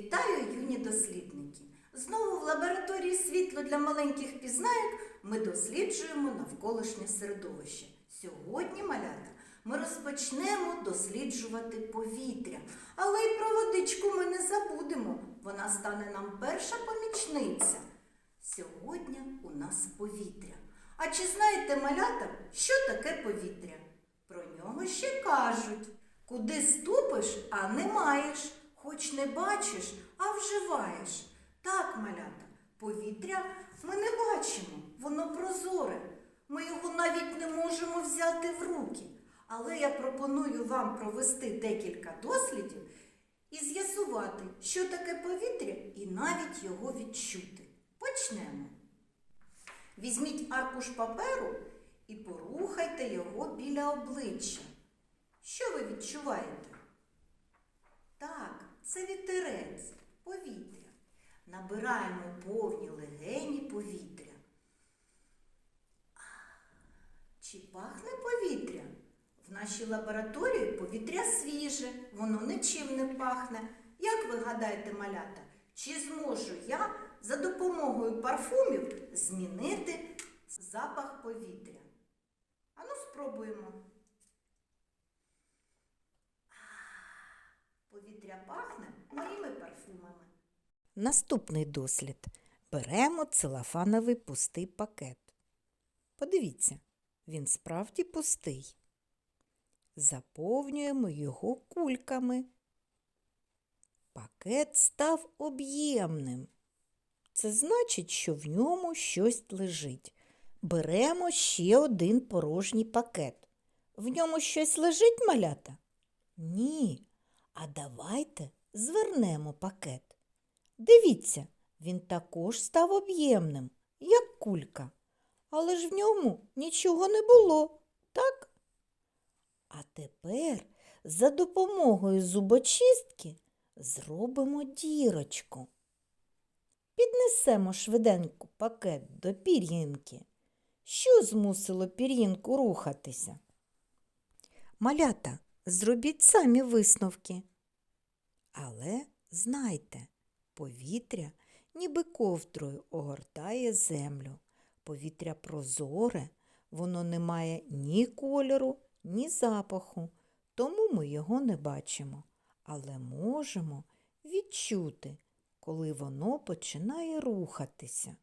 Вітаю, юні дослідники! Знову в лабораторії світло для маленьких пізнайок ми досліджуємо навколишнє середовище. Сьогодні, малята, ми розпочнемо досліджувати повітря. Але й про водичку ми не забудемо. Вона стане нам перша помічниця. Сьогодні у нас повітря. А чи знаєте, малята, що таке повітря? Про нього ще кажуть. Куди ступиш, а не маєш, хоч не бачиш, а вживаєш. Так, малята, повітря ми не бачимо, воно прозоре. Ми його навіть не можемо взяти в руки. Але я пропоную вам провести декілька дослідів і з'ясувати, що таке повітря, і навіть його відчути. Почнемо. Візьміть аркуш паперу і порухайте його біля обличчя. Що ви відчуваєте? Так, це вітерець, повітря. Набираємо повні легені повітря. Чи пахне повітря? В нашій лабораторії повітря свіже, воно нічим не пахне. Як ви гадаєте, малята, чи зможу я за допомогою парфумів змінити запах повітря? Ану, спробуємо. Повітря пахне моїми. Наступний дослід. Беремо целофановий пустий пакет. Подивіться, він справді пустий. Заповнюємо його кульками. Пакет став об'ємним. Це значить, що в ньому щось лежить. Беремо ще один порожній пакет. В ньому щось лежить, малята? Ні. А давайте звернемо пакет. Дивіться, він також став об'ємним, як кулька. Але ж в ньому нічого не було, так? А тепер за допомогою зубочистки зробимо дірочку. Піднесемо швиденько пакет до пір'їнки. Що змусило пір'їнку рухатися? Малята, зробіть самі висновки. Але знайте, повітря ніби ковдрою огортає землю. Повітря прозоре, воно не має ні кольору, ні запаху, тому ми його не бачимо, але можемо відчути, коли воно починає рухатися.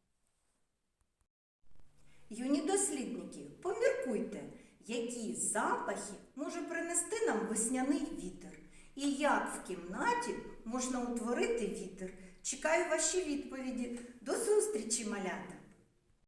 Юні дослідники, поміркуйте, які запахи може принести нам весняний вітер, і як в кімнаті можна утворити вітер. Чекаю ваші відповіді. До зустрічі, малята!